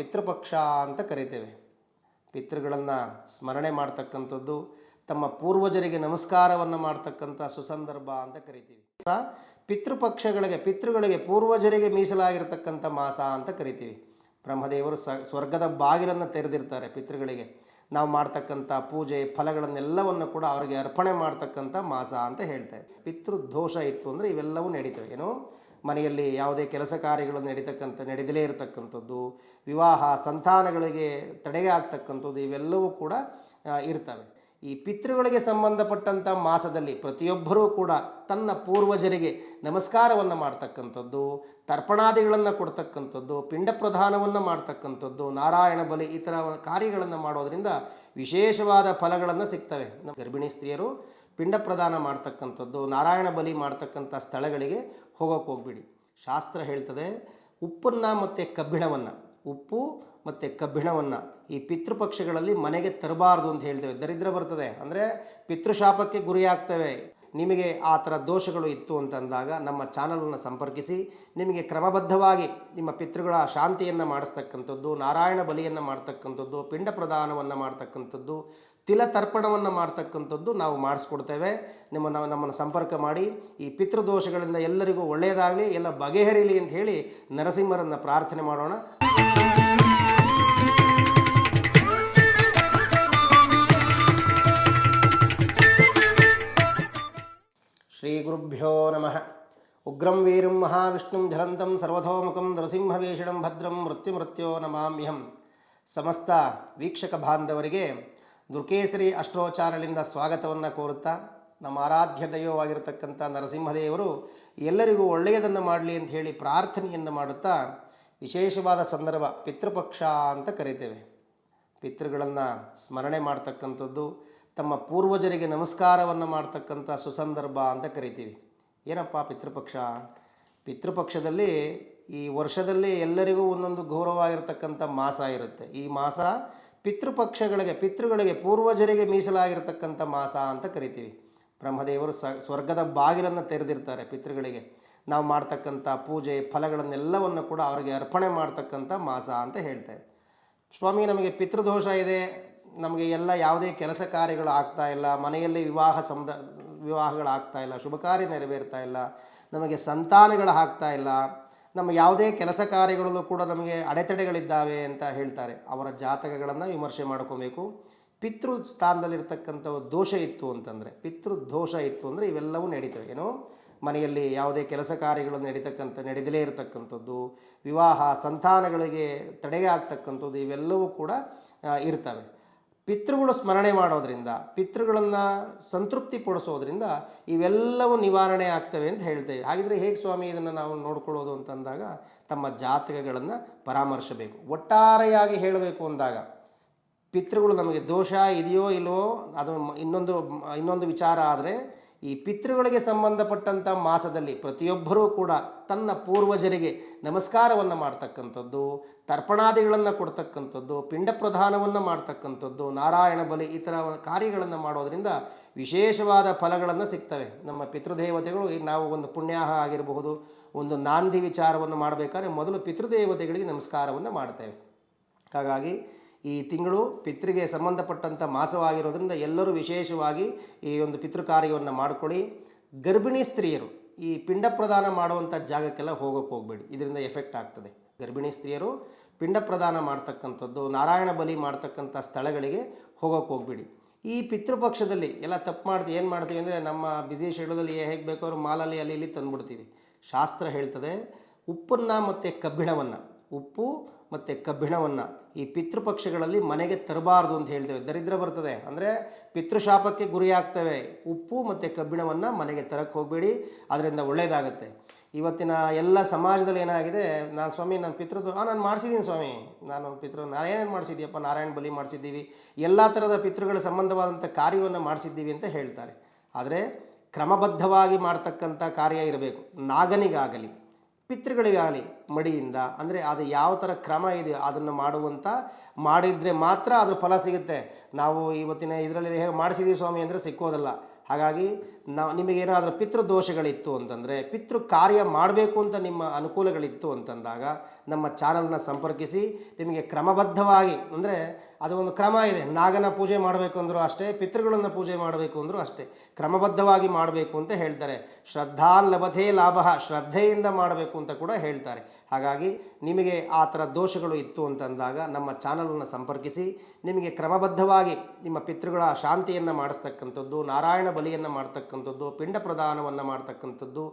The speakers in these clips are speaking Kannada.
ಪಿತೃಪಕ್ಷ ಅಂತ ಕರಿತೇವೆ. ಪಿತೃಗಳನ್ನು ಸ್ಮರಣೆ ಮಾಡ್ತಕ್ಕಂಥದ್ದು, ತಮ್ಮ ಪೂರ್ವಜರಿಗೆ ನಮಸ್ಕಾರವನ್ನು ಮಾಡ್ತಕ್ಕಂಥ ಸುಸಂದರ್ಭ ಅಂತ ಕರಿತೀವಿ. ಪಿತೃಪಕ್ಷಗಳಿಗೆ, ಪಿತೃಗಳಿಗೆ ಪೂರ್ವಜರಿಗೆ ಮೀಸಲಾಗಿರ್ತಕ್ಕಂಥ ಮಾಸ ಅಂತ ಕರಿತೀವಿ. ಬ್ರಹ್ಮದೇವರು ಸ್ವರ್ಗದ ಬಾಗಿಲನ್ನು ತೆರೆದಿರ್ತಾರೆ ಪಿತೃಗಳಿಗೆ. ನಾವು ಮಾಡ್ತಕ್ಕಂಥ ಪೂಜೆ, ಫಲಗಳನ್ನೆಲ್ಲವನ್ನು ಕೂಡ ಅವರಿಗೆ ಅರ್ಪಣೆ ಮಾಡ್ತಕ್ಕಂಥ ಮಾಸ ಅಂತ ಹೇಳ್ತೇವೆ. ಪಿತೃ ದೋಷ ಇತ್ತು ಅಂದರೆ ಇವೆಲ್ಲವೂ ನಡೀತವೆ. ಏನು? ಮನೆಯಲ್ಲಿ ಯಾವುದೇ ಕೆಲಸ ಕಾರ್ಯಗಳು ನಡೀತಕ್ಕಂಥ, ನಡೆದಲೇ ಇರತಕ್ಕಂಥದ್ದು, ವಿವಾಹ ಸಂತಾನಗಳಿಗೆ ತಡೆಗೆ ಆಗ್ತಕ್ಕಂಥದ್ದು ಇವೆಲ್ಲವೂ ಕೂಡ ಇರ್ತವೆ. ಈ ಪಿತೃಗಳಿಗೆ ಸಂಬಂಧಪಟ್ಟಂಥ ಮಾಸದಲ್ಲಿ ಪ್ರತಿಯೊಬ್ಬರೂ ಕೂಡ ತನ್ನ ಪೂರ್ವಜರಿಗೆ ನಮಸ್ಕಾರವನ್ನು ಮಾಡ್ತಕ್ಕಂಥದ್ದು, ತರ್ಪಣಾದಿಗಳನ್ನು ಕೊಡ್ತಕ್ಕಂಥದ್ದು, ಪಿಂಡ ಪ್ರಧಾನವನ್ನು ಮಾಡ್ತಕ್ಕಂಥದ್ದು, ನಾರಾಯಣ ಬಲಿ ಈ ಥರ ಕಾರ್ಯಗಳನ್ನು ಮಾಡೋದರಿಂದ ವಿಶೇಷವಾದ ಫಲಗಳನ್ನು ಸಿಗ್ತವೆ. ಗರ್ಭಿಣಿ ಸ್ತ್ರೀಯರು ಪಿಂಡ ಪ್ರದಾನ ಮಾಡ್ತಕ್ಕಂಥದ್ದು, ನಾರಾಯಣ ಬಲಿ ಮಾಡ್ತಕ್ಕಂಥ ಸ್ಥಳಗಳಿಗೆ ಹೋಗೋಕೆ ಹೋಗ್ಬಿಡಿ. ಶಾಸ್ತ್ರ ಹೇಳ್ತದೆ, ಉಪ್ಪನ್ನು ಮತ್ತು ಕಬ್ಬಿಣವನ್ನು, ಉಪ್ಪು ಮತ್ತು ಕಬ್ಬಿಣವನ್ನು ಈ ಪಿತೃಪಕ್ಷಗಳಲ್ಲಿ ಮನೆಗೆ ತರಬಾರ್ದು ಅಂತ ಹೇಳ್ತೇವೆ. ದರಿದ್ರ ಬರ್ತದೆ. ಅಂದರೆ ಪಿತೃಶಾಪಕ್ಕೆ ಗುರಿಯಾಗ್ತವೆ ನಿಮಗೆ ಆ ಥರ ದೋಷಗಳು ಇತ್ತು ಅಂತಂದಾಗ ನಮ್ಮ ಚಾನಲನ್ನು ಸಂಪರ್ಕಿಸಿ, ನಿಮಗೆ ಕ್ರಮಬದ್ಧವಾಗಿ ನಿಮ್ಮ ಪಿತೃಗಳ ಶಾಂತಿಯನ್ನು ಮಾಡಿಸ್ತಕ್ಕಂಥದ್ದು, ನಾರಾಯಣ ಬಲಿಯನ್ನು ಮಾಡ್ತಕ್ಕಂಥದ್ದು, ಪಿಂಡ ಪ್ರದಾನವನ್ನು ಮಾಡ್ತಕ್ಕಂಥದ್ದು ತಿಲ ತರ್ಪಣವನ್ನು ಮಾಡ್ತಕ್ಕಂಥದ್ದು ನಾವು ಮಾಡಿಸ್ಕೊಡ್ತೇವೆ. ನಿಮ್ಮನ್ನು ನಮ್ಮನ್ನು ಸಂಪರ್ಕ ಮಾಡಿ. ಈ ಪಿತೃದೋಷಗಳಿಂದ ಎಲ್ಲರಿಗೂ ಒಳ್ಳೆಯದಾಗಲಿ ಎಲ್ಲ ಬಗೆಹರಿಲಿ ಅಂತ ಹೇಳಿ ನರಸಿಂಹರನ್ನು ಪ್ರಾರ್ಥನೆ ಮಾಡೋಣ. ಶ್ರೀ ಗುರುಭ್ಯೋ ನಮಃ. ಉಗ್ರಂ ವೀರಂ ಮಹಾವಿಷ್ಣುಂ ಝಲಂತಂ ಸರ್ವಥೋಮುಖಂ ನರಸಿಂಹವೇಷಣಂ ಭದ್ರಂ ಮೃತ್ಯುಮೃತ್ಯೋ ನಮಾಮ್ಯಹಂ. ಸಮಸ್ತ ವೀಕ್ಷಕ ಬಾಂಧವರಿಗೆ ದುರ್ಕೇಸರಿ ಅಷ್ಟೋಚಾರಗಳಿಂದ ಸ್ವಾಗತವನ್ನು ಕೋರುತ್ತಾ ನಮ್ಮ ಆರಾಧ್ಯ ದೈವವಾಗಿರತಕ್ಕಂಥ ನರಸಿಂಹದೇವರು, ಎಲ್ಲರಿಗೂ ಒಳ್ಳೆಯದನ್ನು ಮಾಡಲಿ ಅಂತ ಹೇಳಿ ಪ್ರಾರ್ಥನೆಯನ್ನು ಮಾಡುತ್ತಾ ವಿಶೇಷವಾದ ಸಂದರ್ಭ ಪಿತೃಪಕ್ಷ ಅಂತ ಕರಿತೇವೆ. ಪಿತೃಗಳನ್ನು ಸ್ಮರಣೆ ಮಾಡ್ತಕ್ಕಂಥದ್ದು, ತಮ್ಮ ಪೂರ್ವಜರಿಗೆ ನಮಸ್ಕಾರವನ್ನು ಮಾಡ್ತಕ್ಕಂಥ ಸುಸಂದರ್ಭ ಅಂತ ಕರಿತೀವಿ. ಏನಪ್ಪ ಪಿತೃಪಕ್ಷ? ಪಿತೃಪಕ್ಷದಲ್ಲಿ ಈ ವರ್ಷದಲ್ಲಿ ಎಲ್ಲರಿಗೂ ಒಂದೊಂದು ಗೌರವವಾಗಿರ್ತಕ್ಕಂಥ ಮಾಸ ಇರುತ್ತೆ. ಈ ಮಾಸ ಪಿತೃಪಕ್ಷಗಳಿಗೆ, ಪಿತೃಗಳಿಗೆ ಪೂರ್ವಜರಿಗೆ ಮೀಸಲಾಗಿರ್ತಕ್ಕಂಥ ಮಾಸ ಅಂತ ಕರಿತೀವಿ. ಬ್ರಹ್ಮದೇವರು ಸ್ವರ್ಗದ ಬಾಗಿಲನ್ನು ತೆರೆದಿರ್ತಾರೆ ಪಿತೃಗಳಿಗೆ. ನಾವು ಮಾಡ್ತಕ್ಕಂಥ ಪೂಜೆ, ಫಲಗಳನ್ನೆಲ್ಲವನ್ನು ಕೂಡ ಅವರಿಗೆ ಅರ್ಪಣೆ ಮಾಡ್ತಕ್ಕಂಥ ಮಾಸ ಅಂತ ಹೇಳ್ತೇವೆ. ಸ್ವಾಮಿ, ನಮಗೆ ಪಿತೃದೋಷ ಇದೆ. ನಮಗೆ ಎಲ್ಲ ಯಾವುದೇ ಕೆಲಸ ಕಾರ್ಯಗಳು ಆಗ್ತಾ ಇಲ್ಲ. ಮನೆಯಲ್ಲಿ ವಿವಾಹ ಸಮುದ ವಿವಾಹಗಳಾಗ್ತಾ ಇಲ್ಲ. ಶುಭ ಕಾರ್ಯ ನೆರವೇರ್ತಾ ಇಲ್ಲ. ನಮಗೆ ಸಂತಾನಗಳು ಆಗ್ತಾ ಇಲ್ಲ. ನಮ್ಮ ಯಾವುದೇ ಕೆಲಸ ಕಾರ್ಯಗಳಲ್ಲೂ ಕೂಡ ನಮಗೆ ಅಡೆತಡೆಗಳಿದ್ದಾವೆ ಅಂತ ಹೇಳ್ತಾರೆ. ಅವರ ಜಾತಕಗಳನ್ನು ವಿಮರ್ಶೆ ಮಾಡ್ಕೋಬೇಕು. ಪಿತೃ ಸ್ಥಾನದಲ್ಲಿರ್ತಕ್ಕಂಥ ದೋಷ ಇತ್ತು ಅಂತಂದರೆ, ಪಿತೃ ದೋಷ ಇತ್ತು ಅಂದರೆ ಇವೆಲ್ಲವೂ ನಡೀತವೆ. ಏನು? ಮನೆಯಲ್ಲಿ ಯಾವುದೇ ಕೆಲಸ ಕಾರ್ಯಗಳು ನಡೀತಕ್ಕಂಥ ನಡೆದಲೇ ಇರತಕ್ಕಂಥದ್ದು, ವಿವಾಹ, ಸಂತಾನಗಳಿಗೆ ತಡೆಗೆ ಆಗ್ತಕ್ಕಂಥದ್ದು ಇವೆಲ್ಲವೂ ಕೂಡ ಇರ್ತವೆ. ಪಿತೃಗಳು ಸ್ಮರಣೆ ಮಾಡೋದರಿಂದ, ಪಿತೃಗಳನ್ನು ಸಂತೃಪ್ತಿ ಪಡಿಸೋದ್ರಿಂದ ಇವೆಲ್ಲವೂ ನಿವಾರಣೆ ಆಗ್ತವೆ ಅಂತ ಹೇಳ್ತೇವೆ. ಹಾಗಿದ್ರೆ ಹೇಗೆ ಸ್ವಾಮಿ ಇದನ್ನು ನಾವು ನೋಡ್ಕೊಳ್ಳೋದು ಅಂತಂದಾಗ ತಮ್ಮ ಜಾತಕಗಳನ್ನು ಪರಾಮರ್ಶಬೇಕು. ಒಟ್ಟಾರೆಯಾಗಿ ಹೇಳಬೇಕು ಅಂದಾಗ, ಪಿತೃಗಳು ನಮಗೆ ದೋಷ ಇದೆಯೋ ಇಲ್ಲವೋ ಅದು ಇನ್ನೊಂದು ಇನ್ನೊಂದು ವಿಚಾರ ಆದರೆ ಈ ಪಿತೃಗಳಿಗೆ ಸಂಬಂಧಪಟ್ಟಂಥ ಮಾಸದಲ್ಲಿ ಪ್ರತಿಯೊಬ್ಬರೂ ಕೂಡ ತನ್ನ ಪೂರ್ವಜರಿಗೆ ನಮಸ್ಕಾರವನ್ನು ಮಾಡ್ತಕ್ಕಂಥದ್ದು, ತರ್ಪಣಾದಿಗಳನ್ನು ಕೊಡ್ತಕ್ಕಂಥದ್ದು, ಪಿಂಡ ಪ್ರಧಾನವನ್ನು ಮಾಡ್ತಕ್ಕಂಥದ್ದು, ನಾರಾಯಣ ಬಲಿ ಈ ಥರ ಕಾರ್ಯಗಳನ್ನು ಮಾಡೋದರಿಂದ ವಿಶೇಷವಾದ ಫಲಗಳನ್ನು ಸಿಗ್ತವೆ. ನಮ್ಮ ಪಿತೃದೇವತೆಗಳು ಈಗ ನಾವು ಒಂದು ಪುಣ್ಯಾಹ ಆಗಿರಬಹುದು, ಒಂದು ನಾಂದಿ ವಿಚಾರವನ್ನು ಮಾಡಬೇಕಾದ್ರೆ ಮೊದಲು ಪಿತೃದೇವತೆಗಳಿಗೆ ನಮಸ್ಕಾರವನ್ನು ಮಾಡ್ತೇವೆ. ಹಾಗಾಗಿ ಈ ತಿಂಗಳು ಪಿತೃಗೆ ಸಂಬಂಧಪಟ್ಟಂಥ ಮಾಸವಾಗಿರೋದ್ರಿಂದ ಎಲ್ಲರೂ ವಿಶೇಷವಾಗಿ ಈ ಒಂದು ಪಿತೃ ಕಾರ್ಯವನ್ನು ಮಾಡ್ಕೊಳ್ಳಿ. ಗರ್ಭಿಣಿ ಸ್ತ್ರೀಯರು ಈ ಪಿಂಡ ಪ್ರದಾನ ಮಾಡುವಂಥ ಜಾಗಕ್ಕೆಲ್ಲ ಹೋಗೋಕ್ಕೆ ಹೋಗಬೇಡಿ. ಇದರಿಂದ ಎಫೆಕ್ಟ್ ಆಗ್ತದೆ. ಗರ್ಭಿಣಿ ಸ್ತ್ರೀಯರು ಪಿಂಡ ಪ್ರದಾನ ಮಾಡ್ತಕ್ಕಂಥದ್ದು, ನಾರಾಯಣ ಬಲಿ ಮಾಡ್ತಕ್ಕಂಥ ಸ್ಥಳಗಳಿಗೆ ಹೋಗೋಕ್ಕೆ ಹೋಗಬೇಡಿ. ಈ ಪಿತೃಪಕ್ಷದಲ್ಲಿ ಎಲ್ಲ ತಪ್ಪು ಮಾಡ್ತೀವಿ, ಏನು ಮಾಡ್ತೀವಿ ಅಂದರೆ ನಮ್ಮ ಬ್ಯುಸಿ ಶೆಡ್ಯೂಲಲ್ಲಿ ಹೇಗೆ ಬೇಕೋ ಅವ್ರು ಮಾಲಲ್ಲಿ ಅಲ್ಲಿ ಇಲ್ಲಿ ತಂದುಬಿಡ್ತೀವಿ. ಶಾಸ್ತ್ರ ಹೇಳ್ತದೆ, ಉಪ್ಪನ್ನು ಮತ್ತು ಕಬ್ಬಿಣವನ್ನು ಉಪ್ಪು ಮತ್ತು ಕಬ್ಬಿಣವನ್ನು ಈ ಪಿತೃಪಕ್ಷಗಳಲ್ಲಿ ಮನೆಗೆ ತರಬಾರ್ದು ಅಂತ ಹೇಳ್ತೇವೆ. ದರಿದ್ರ ಬರ್ತದೆ. ಅಂದರೆ ಪಿತೃಶಾಪಕ್ಕೆ ಗುರಿಯಾಗ್ತವೆ ಉಪ್ಪು ಮತ್ತು ಕಬ್ಬಿಣವನ್ನು ಮನೆಗೆ ತರಕ್ಕೆ ಹೋಗಬೇಡಿ. ಅದರಿಂದ ಒಳ್ಳೆಯದಾಗುತ್ತೆ ಇವತ್ತಿನ ಎಲ್ಲ ಸಮಾಜದಲ್ಲಿ ಏನಾಗಿದೆ ನಾನು ಸ್ವಾಮಿ, ನಾನು ಪಿತೃದು ಹಾಂ ನಾನು ಮಾಡಿಸಿದ್ದೀನಿ ಸ್ವಾಮಿ. ನಾನು ಪಿತೃ ನಾರಾಯಣ ಮಾಡಿಸಿದ್ದೀಯಪ್ಪ, ನಾರಾಯಣ ಬಲಿ ಮಾಡಿಸಿದ್ದೀವಿ. ಎಲ್ಲ ಥರದ ಪಿತೃಗಳ ಸಂಬಂಧವಾದಂಥ ಕಾರ್ಯವನ್ನು ಮಾಡಿಸಿದ್ದೀವಿ ಅಂತ ಹೇಳ್ತಾರೆ. ಆದರೆ ಕ್ರಮಬದ್ಧವಾಗಿ ಮಾಡ್ತಕ್ಕಂಥ ಕಾರ್ಯ ಇರಬೇಕು. ನಾಗನಿಗಾಗಲಿ. ಪಿತೃಗಳಿಗಾಗಲಿ ಮಡಿಯಿಂದ, ಅಂದರೆ ಅದು ಯಾವ ಥರ ಕ್ರಮ ಇದೆಯೋ ಅದನ್ನು ಮಾಡುವಂಥ, ಮಾಡಿದರೆ ಮಾತ್ರ ಅದ್ರ ಫಲ ಸಿಗುತ್ತೆ. ನಾವು ಇವತ್ತಿನ ಇದರಲ್ಲಿ ಹೇಗೆ ಮಾಡಿಸಿದ್ದೀವಿ ಸ್ವಾಮಿ ಅಂದರೆ ಸಿಕ್ಕೋದಲ್ಲ. ಹಾಗಾಗಿ ನಾವು ನಿಮಗೇನಾದರೂ ಪಿತೃದೋಷಗಳಿತ್ತು ಅಂತಂದರೆ ಪಿತೃ ಕಾರ್ಯ ಮಾಡಬೇಕು ಅಂತ ನಿಮ್ಮ ಅನುಕೂಲಗಳಿತ್ತು ಅಂತಂದಾಗ ನಮ್ಮ ಚಾನಲ್ನ ಸಂಪರ್ಕಿಸಿ, ನಿಮಗೆ ಕ್ರಮಬದ್ಧವಾಗಿ, ಅಂದರೆ ಅದು ಒಂದು ಕ್ರಮ ಇದೆ. ನಾಗನ ಪೂಜೆ ಮಾಡಬೇಕು ಅಂದರೂ ಅಷ್ಟೇ, ಪಿತೃಗಳನ್ನು ಪೂಜೆ ಮಾಡಬೇಕು ಅಂದರೂ ಅಷ್ಟೇ, ಕ್ರಮಬದ್ಧವಾಗಿ ಮಾಡಬೇಕು ಅಂತ ಹೇಳ್ತಾರೆ. ಶ್ರದ್ಧಾನ್ ಲಭತೆ ಲಾಭ, ಶ್ರದ್ಧೆಯಿಂದ ಮಾಡಬೇಕು ಅಂತ ಕೂಡ ಹೇಳ್ತಾರೆ. ಹಾಗಾಗಿ ನಿಮಗೆ ಆ ಥರ ದೋಷಗಳು ಇತ್ತು ಅಂತಂದಾಗ ನಮ್ಮ ಚಾನಲನ್ನು ಸಂಪರ್ಕಿಸಿ, ನಿಮಗೆ ಕ್ರಮಬದ್ಧವಾಗಿ ನಿಮ್ಮ ಪಿತೃಗಳ ಶಾಂತಿಯನ್ನು ಮಾಡಿಸ್ತಕ್ಕಂಥದ್ದು, ನಾರಾಯಣ ಬಲಿಯನ್ನು ಮಾಡ್ತಕ್ಕಂಥದ್ದು, ಪಿಂಡ ಪ್ರದಾನವನ್ನು ಮಾಡ್ತಕ್ಕಂಥದ್ದು,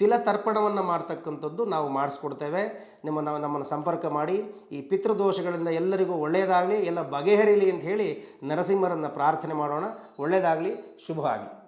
ತಿಲ ತರ್ಪಣವನ್ನು ಮಾಡ್ತಕ್ಕಂಥದ್ದು ನಾವು ಮಾಡಿಸ್ಕೊಡ್ತೇವೆ. ನಿಮ್ಮ ನಾವು ನಮ್ಮನ್ನು ಸಂಪರ್ಕ ಮಾಡಿ, ಈ ಪಿತೃದೋಷಗಳಿಂದ ಎಲ್ಲರಿಗೂ ಒಳ್ಳೆಯದಾಗಲಿ ಎಲ್ಲ ಬಗೆಹರಿಲಿ ಅಂತ ಹೇಳಿ ನರಸಿಂಹರನ್ನು ಪ್ರಾರ್ಥನೆ ಮಾಡೋಣ. ಒಳ್ಳೆಯದಾಗಲಿ ಶುಭ ಆಗಲಿ